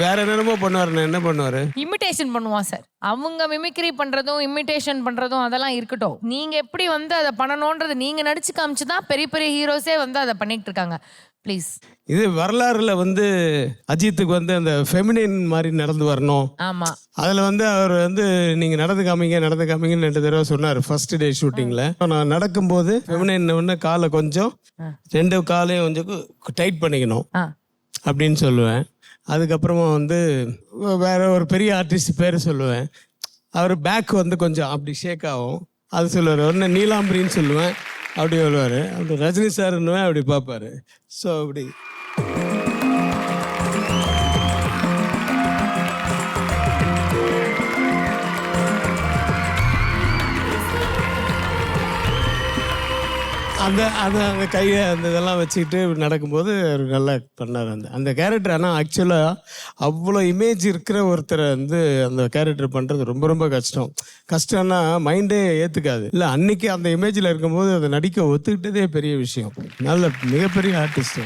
வேற என்னென்னமோ பண்ணுவாருண்ணே என்ன பண்ணுவாரு? இமிட்டேஷன் பண்ணுவான் சார். அவங்க மிமிக்ரி பண்றதும் இமிட்டேஷன் பண்றதும் அதெல்லாம் இருக்கட்டும். நீங்க எப்படி வந்து அதை பண்ணணும்ன்றது நீங்க நடிச்சு காமிச்சு தான் பெரிய பெரிய ஹீரோஸே வந்து அதை பண்ணிட்டு இருக்காங்க. ப்ளீஸ் இது வரலாறுல வந்து அஜித்துக்கு வந்து அந்த ஃபெமினின் மாதிரி நடந்து வரணும். ஆமா. அதில் வந்து அவர் வந்து நீங்கள் நடந்து காமிங்க நடந்து காமிங்கன்னு ரெண்டு தடவை சொன்னார் ஃபர்ஸ்ட் டே ஷூட்டிங்கில் நான் நடக்கும்போது ஃபெமினின் ஒன்று காலை கொஞ்சம் ரெண்டு காலையும் கொஞ்சம் டைட் பண்ணிக்கணும். அப்படின்னு சொல்லுவேன். அதுக்கப்புறமா வந்து வேற ஒரு பெரிய ஆர்டிஸ்ட் பேர் சொல்லுவேன். அவர் பேக் வந்து கொஞ்சம் அப்படி ஷேக் ஆகும். அது சொல்லுவார் ஒன்று நீலாம்பரின்னு சொல்லுவேன். அப்படி சொல்லுவார். அப்படி ரஜினி சார்ன்னுவேன் அப்படி பார்ப்பாரு. ஸோ அப்படி. அந்த அந்த அந்த கையை அந்த இதெல்லாம் வச்சுக்கிட்டு நடக்கும்போது அவர் நல்லா பண்ணார் அந்த அந்த கேரக்டர் ஆனால் ஆக்சுவலாக அவ்வளோ இமேஜ் இருக்கிற ஒருத்தரை வந்து அந்த கேரக்டர் பண்ணுறது ரொம்ப ரொம்ப கஷ்டம். கஷ்டம்னா மைண்டே ஏற்றுக்காது இல்லை அன்னைக்கு அந்த இமேஜில் இருக்கும்போது அதை நடிக்க ஒத்துக்கிட்டதே பெரிய விஷயம். நல்ல மிகப்பெரிய ஆர்டிஸ்ட்டு